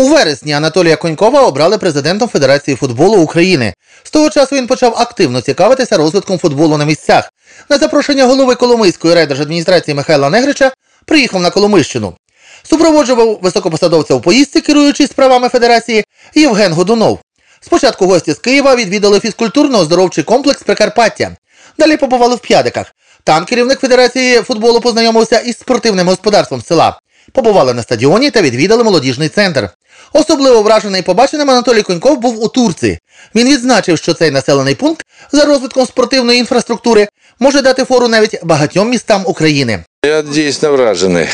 У вересні Анатолія Конькова обрали президентом Федерації футболу України. З того часу він почав активно цікавитися розвитком футболу на місцях. На запрошення голови Коломийської райдержадміністрації Михайла Негрича приїхав на Коломийщину. Супроводжував високопосадовця у поїздці, керуючий справами федерації, Євген Годунов. Спочатку гості з Києва відвідали фізкультурно-оздоровчий комплекс Прикарпаття. Далі побували в П'ядиках. Там керівник Федерації футболу познайомився із спортивним господарством села. Побували на стадіоні та відвідали молодіжний центр. Особливо вражений побаченим Анатолій Коньков був у Турції. Він відзначив, що цей населений пункт за розвитком спортивної інфраструктури може дати фору навіть багатьом містам України. Я дійсно вражений,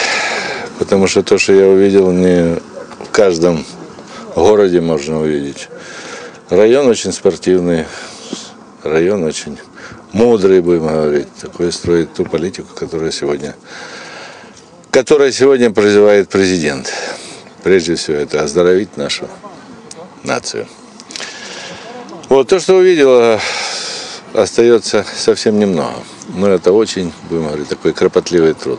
потому что то, что я увидел, не в каждом городе можно увидеть. Район очень спортивный, район очень мудрый, будем говорить. Такой строит ту политику, которая сегодня, которая сегодня призывает президент. Прежде всего, это оздоровить нашу нацию. Вот то, что увидел, остается совсем немного. Но это очень, будем говорить, такой кропотливый труд.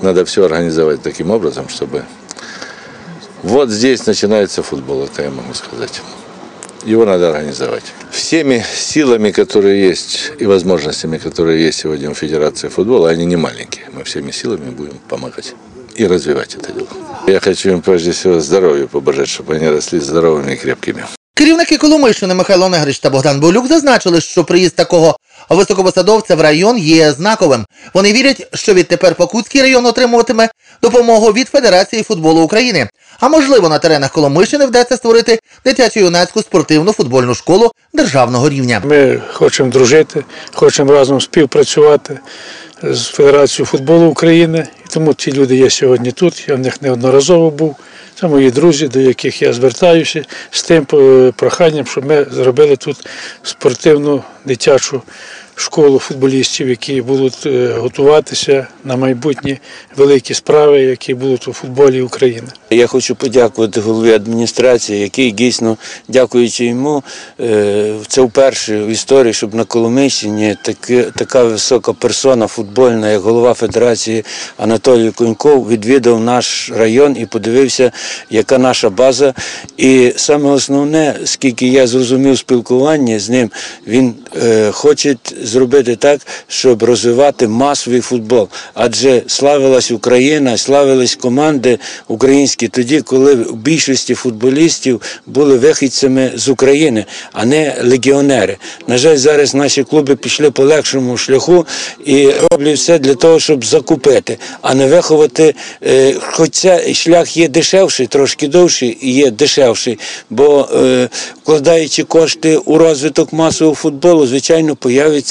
Надо все организовать таким образом, чтобы вот здесь начинается футбол, это я могу сказать. Его надо организовать. Всеми силами, которые есть, и возможностями, которые есть сегодня у Федерации футбола, они не маленькие. Мы всеми силами будем помогать и развивать это дело. Я хочу им прежде всего здоровья побожать, чтобы они росли здоровыми и крепкими. Керівники Коломийщини Михайло Негрич та Богдан Болюк зазначили, що приїзд такого високопосадовця в район є знаковим. Вони вірять, що відтепер Покутський район отримуватиме допомогу від Федерації футболу України. А можливо, на теренах Коломийщини вдасться створити дитячу юнацьку спортивну футбольну школу державного рівня. Ми хочемо дружити, хочемо разом співпрацювати з Федерацією футболу України. І тому ці люди є сьогодні тут. Я в них неодноразово був. Це мої друзі, до яких я звертаюся з тим е, проханням, щоб ми зробили тут спортивну дитячу школу футболістів, які будуть е, готуватися на майбутні великі справи, які будуть у футболі України. Я хочу подякувати голові адміністрації, який дійсно, дякуючи йому, е, це вперше в історії, щоб на Коломийщині таки, така висока персона футбольна, як голова Федерації Анатолій Коньков, відвідав наш район і подивився, яка наша база. І саме основне, скільки я зрозумів спілкування з ним, він е, хоче зробити так, щоб розвивати масовий футбол. Адже славилась Україна, славились команди українські тоді, коли в більшості футболістів були вихідцями з України, а не легіонери. На жаль, зараз наші клуби пішли по легшому шляху і роблять все для того, щоб закупити, а не виховати. е, Хоч цей шлях є дешевший, трошки довший і є дешевший, бо е, вкладаючи кошти у розвиток масового футболу, звичайно,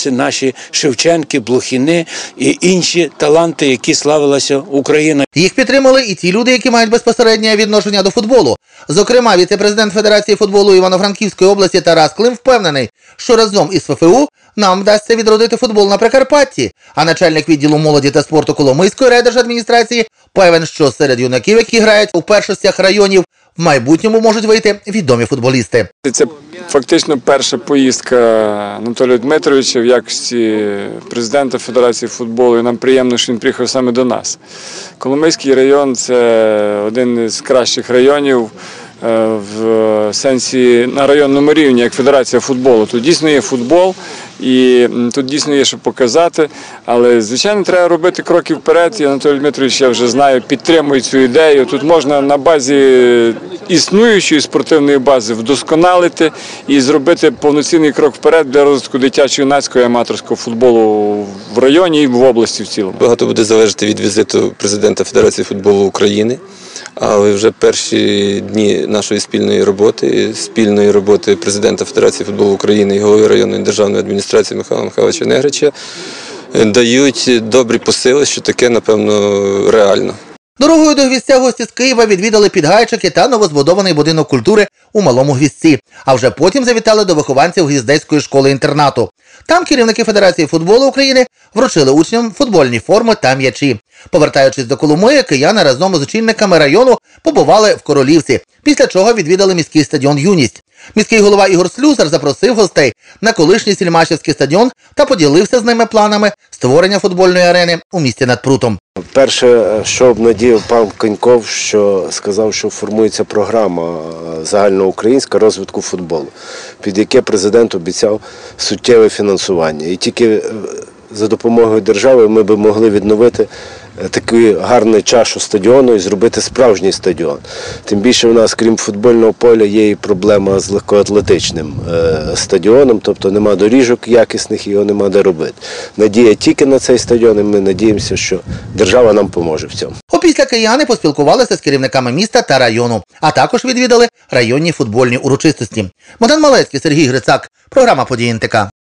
появляться наші Шевченки, Блохіни і інші таланти, які славилася Україна. Їх підтримали і ті люди, які мають безпосереднє відношення до футболу. Зокрема, віце-президент Федерації футболу Івано-Франківської області Тарас Клим впевнений, що разом із ФФУ нам вдасться відродити футбол на Прикарпатті. А начальник відділу молоді та спорту Коломийської райдержадміністрації певен, що серед юнаків, які грають у першостях районів, в майбутньому можуть вийти відомі футболісти. Це фактично перша поїздка Анатолія Дмитровича в якості президента Федерації футболу. І нам приємно, що він приїхав саме до нас. Коломийський район це один із кращих районів в сенсі на районному рівні, як Федерація футболу. Тут дійсно є футбол. І тут дійсно є що показати, але звичайно треба робити кроки вперед. І Анатолій Дмитрович, я вже знаю, підтримує цю ідею. Тут можна на базі існуючої спортивної бази вдосконалити і зробити повноцінний крок вперед для розвитку дитячо-юнацького і аматорського футболу в районі і в області в цілому. Багато буде залежати від візиту президента Федерації футболу України. Але вже перші дні нашої спільної роботи, спільної роботи президента Федерації футболу України і голови районної державної адміністрації Михайла Михайловича Негрича е, дають добрі посили, що таке, напевно, реально. Дорогою до гвіздця гості з Києва відвідали підгайчики та новозбудований будинок культури у малому гвіздці. А вже потім завітали до вихованців гвіздецької школи-інтернату. Там керівники Федерації футболу України вручили учням футбольні форми та м'ячі. Повертаючись до Коломиї, кияни разом з очільниками району побували в Королівці, після чого відвідали міський стадіон Юність. Міський голова Ігор Слюсар запросив гостей на колишній Сільмашівський стадіон та поділився з ними планами створення футбольної арени у місті над прутом. Перше, що обнадіяв пан Коньков, що сказав, що формується програма е, загальноукраїнська розвитку футболу, під яке президент обіцяв суттєве фінансування. І тільки е, за допомогою держави ми би могли відновити е, такий гарний чашу стадіону і зробити справжній стадіон. Тим більше в нас, крім футбольного поля, є і проблема з легкоатлетичним е, стадіоном, тобто нема доріжок якісних, його нема де робити. Надія тільки на цей стадіон, і ми надіємося, що держава нам поможе в цьому. Опісля кияни поспілкувалися з керівниками міста та району, а також відвідали районні футбольні урочистості. Богдан Малецький, Сергій Грицак, програма «Події НТК».